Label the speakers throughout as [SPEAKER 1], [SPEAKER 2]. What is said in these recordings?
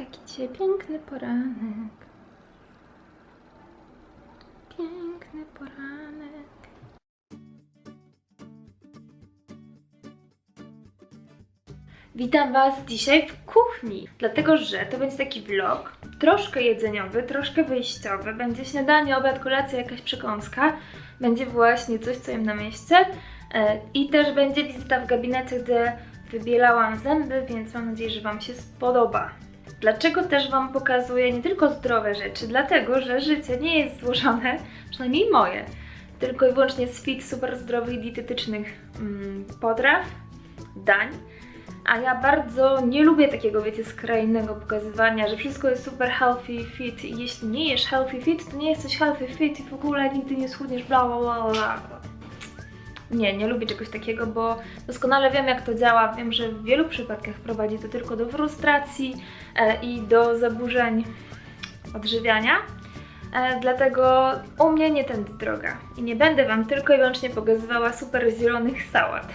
[SPEAKER 1] Taki dzisiaj piękny poranek. Piękny poranek. Witam Was dzisiaj w kuchni, dlatego że to będzie taki vlog, troszkę jedzeniowy, troszkę wyjściowy. Będzie śniadanie, obiad, kolacja, jakaś przekąska. Będzie właśnie coś, co jem na mieście. E, I też będzie wizyta w gabinecie, gdzie wybielałam zęby, więc mam nadzieję, że Wam się spodoba. Dlaczego też Wam pokazuję nie tylko zdrowe rzeczy? Dlatego, że życie nie jest złożone, przynajmniej moje, tylko i wyłącznie z fit super zdrowych dietetycznych mm, potraw, dań. A ja bardzo nie lubię takiego, wiecie, skrajnego pokazywania, że wszystko jest super healthy fit i jeśli nie jesz healthy fit, to nie jesteś healthy fit i w ogóle nigdy nie schudniesz, bla bla bla bla. Nie, nie lubię czegoś takiego, bo doskonale wiem jak to działa. Wiem, że w wielu przypadkach prowadzi to tylko do frustracji e, i do zaburzeń odżywiania. E, dlatego u mnie nie tędy droga. I nie będę Wam tylko i wyłącznie pokazywała super zielonych sałat.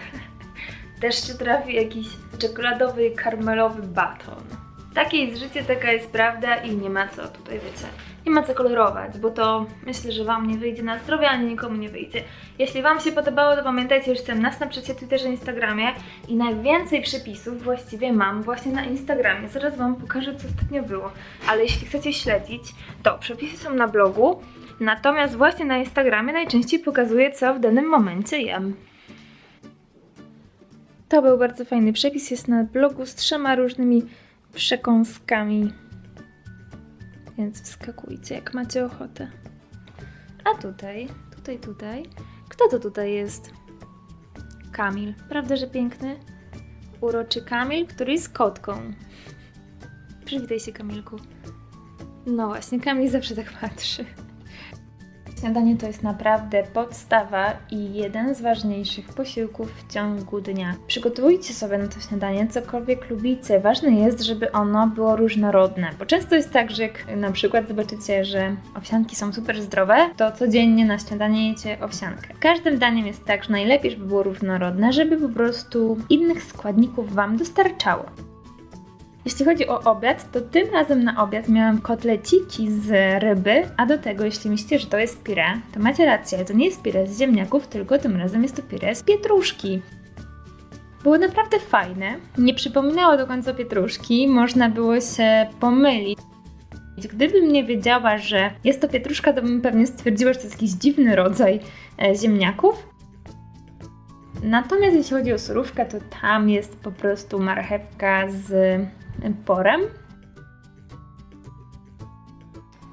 [SPEAKER 1] Też się trafi jakiś czekoladowy, karmelowy baton. Takie jest życie, taka jest prawda i nie ma co tutaj, wiecie, nie ma co kolorować, bo to myślę, że Wam nie wyjdzie na zdrowie, ani nikomu nie wyjdzie. Jeśli Wam się podobało, to pamiętajcie, że jestem na Snapchacie, Twitterze, Instagramie i najwięcej przepisów właściwie mam właśnie na Instagramie. Zaraz Wam pokażę, co ostatnio było. Ale jeśli chcecie śledzić, to przepisy są na blogu, natomiast właśnie na Instagramie najczęściej pokazuję, co w danym momencie jem. To był bardzo fajny przepis, jest na blogu z trzema różnymi przekąskami. Więc wskakujcie, jak macie ochotę. A tutaj, tutaj, tutaj. Kto to tutaj jest? Kamil. Prawda, że piękny? Uroczy Kamil, który jest kotką. Przywitaj się, Kamilku. No właśnie, Kamil zawsze tak patrzy. Śniadanie to jest naprawdę podstawa i jeden z ważniejszych posiłków w ciągu dnia. Przygotujcie sobie na to śniadanie cokolwiek lubicie. Ważne jest, żeby ono było różnorodne, bo często jest tak, że jak na przykład zobaczycie, że owsianki są super zdrowe, to codziennie na śniadanie jecie owsiankę. Każdym daniem jest tak, że najlepiej, żeby było różnorodne, żeby po prostu innych składników Wam dostarczało. Jeśli chodzi o obiad, to tym razem na obiad miałam kotleciki z ryby, a do tego, jeśli myślicie, że to jest pire, to macie rację, to nie jest pire z ziemniaków, tylko tym razem jest to pire z pietruszki. Było naprawdę fajne, nie przypominało do końca pietruszki, można było się pomylić. Gdybym nie wiedziała, że jest to pietruszka, to bym pewnie stwierdziła, że to jest jakiś dziwny rodzaj e, ziemniaków. Natomiast jeśli chodzi o surówkę, to tam jest po prostu marchewka z porem.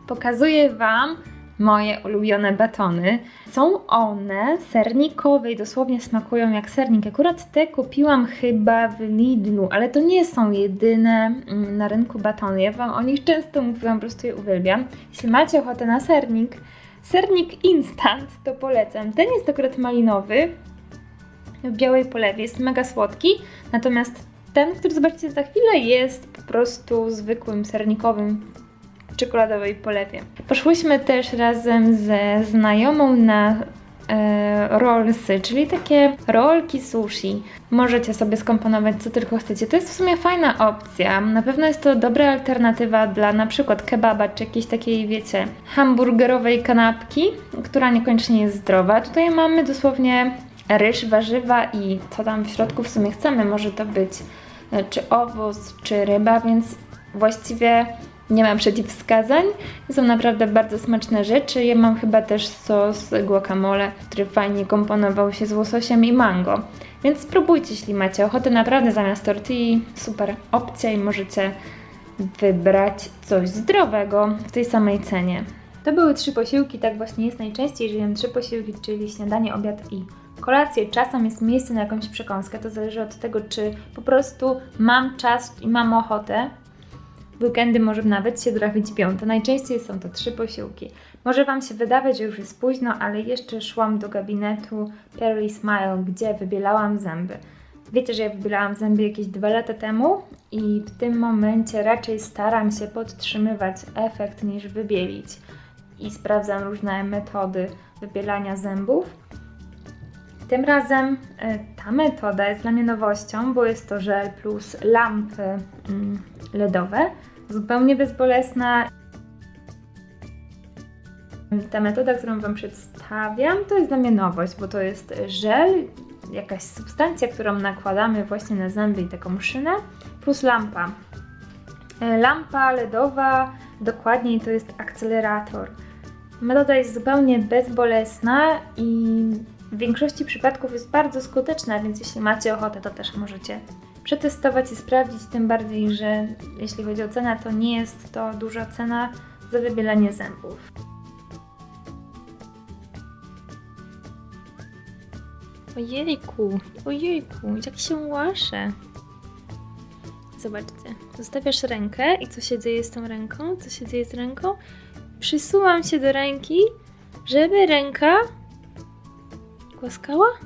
[SPEAKER 1] Pokazuję Wam moje ulubione batony. Są one sernikowe i dosłownie smakują jak sernik. Akurat te kupiłam chyba w Lidlu, ale to nie są jedyne mm, na rynku batony. Ja Wam o nich często mówiłam, po prostu je uwielbiam. Jeśli macie ochotę na sernik, sernik instant, to polecam. Ten jest akurat malinowy, białej polewie, jest mega słodki, natomiast ten, który zobaczycie za chwilę, jest po prostu zwykłym sernikowym w czekoladowej polewie. Poszłyśmy też razem ze znajomą na e, rollsy, czyli takie rolki sushi. Możecie sobie skomponować co tylko chcecie. To jest w sumie fajna opcja. Na pewno jest to dobra alternatywa dla na przykład kebaba, czy jakiejś takiej, wiecie, hamburgerowej kanapki, która niekoniecznie jest zdrowa. Tutaj mamy dosłownie ryż, warzywa i co tam w środku w sumie chcemy. Może to być e, czy owoc, czy ryba, więc właściwie nie mam przeciwwskazań. Są naprawdę bardzo smaczne rzeczy. Ja mam chyba też sos guacamole, który fajnie komponował się z łososiem i mango. Więc spróbujcie, jeśli macie ochotę. Naprawdę zamiast tortilli super opcja i możecie wybrać coś zdrowego w tej samej cenie. To były trzy posiłki, tak właśnie jest najczęściej, że jem trzy posiłki, czyli śniadanie, obiad i kolację. Czasem jest miejsce na jakąś przekąskę, to zależy od tego, czy po prostu mam czas i mam ochotę. W weekendy może nawet się trafić piąte. Najczęściej są to trzy posiłki. Może Wam się wydawać, że już jest późno, ale jeszcze szłam do gabinetu Perry Smile, gdzie wybielałam zęby. Wiecie, że ja wybielałam zęby jakieś dwa lata temu i w tym momencie raczej staram się podtrzymywać efekt niż wybielić. I sprawdzam różne metody wybielania zębów. Tym razem e, ta metoda jest dla mnie nowością, bo jest to żel plus lampy mm, LEDowe. zupełnie bezbolesna. Ta metoda, którą Wam przedstawiam, to jest dla mnie nowość, bo to jest żel, jakaś substancja, którą nakładamy właśnie na zęby i taką szynę, plus lampa. E, Lampa LEDowa, dokładniej to jest akcelerator. Metoda jest zupełnie bezbolesna i w większości przypadków jest bardzo skuteczna, więc jeśli macie ochotę, to też możecie przetestować i sprawdzić. Tym bardziej, że jeśli chodzi o cenę, to nie jest to duża cena za wybielanie zębów. Ojejku, ojejku, jak się łaszę. Zobaczcie, zostawiasz rękę i co się dzieje z tą ręką? Co się dzieje z ręką? Przysuwam się do ręki, żeby ręka ласкава.